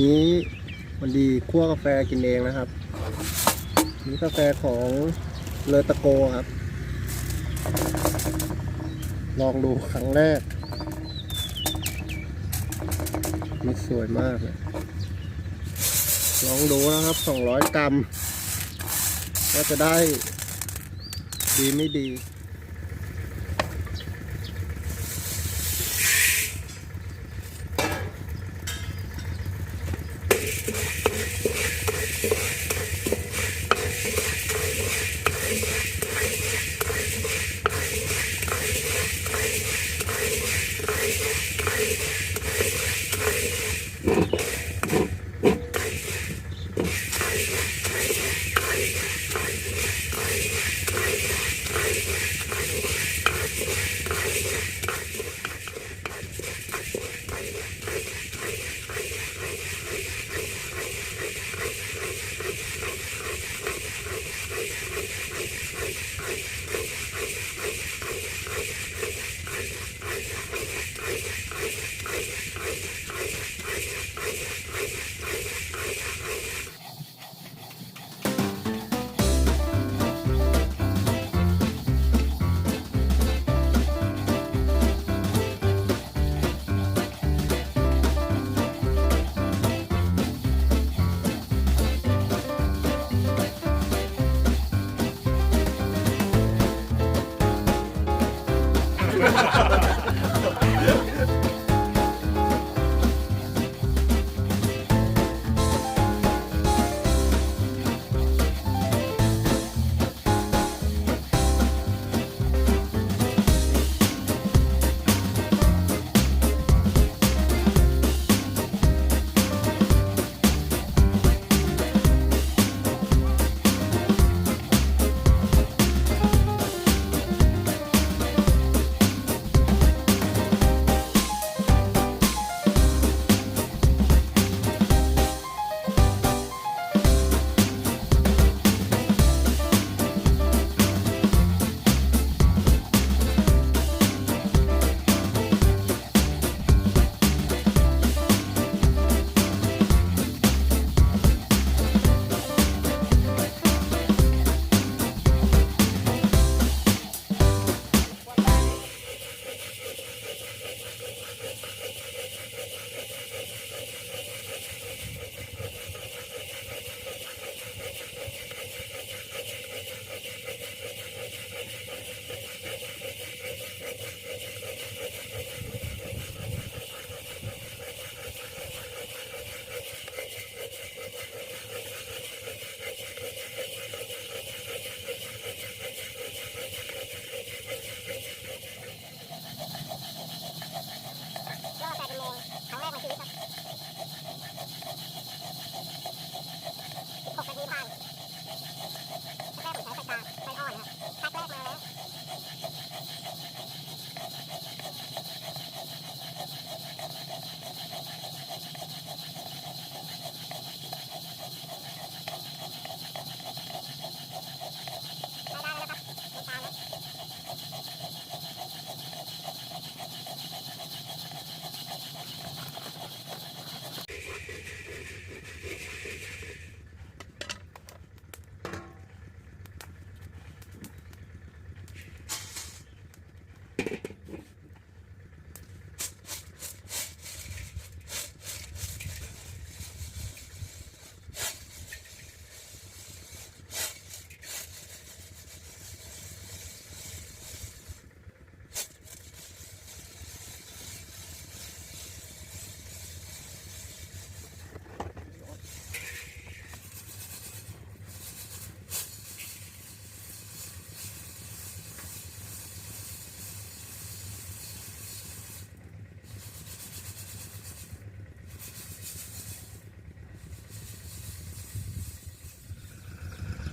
นี้วันดีคั่วกาแฟกินเองนะครับ นี่กาแฟของเลอตะโกครับ ลองดูครั้งแรกนี่สวยมากเลยลองดูนะครับ 200 กรัมว่าจะได้ดีไม่ดี ハハハハ!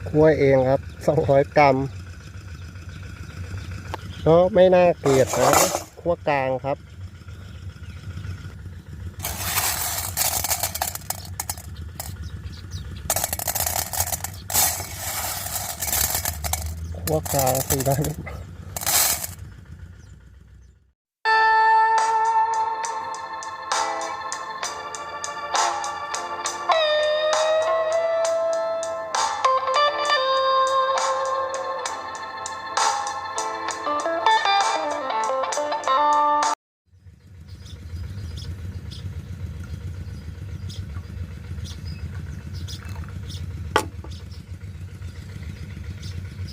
คั่วเองครับ200กรัมก็ไม่น่าเกลียดนะคั่วกลางครับคั่วกลางสีได้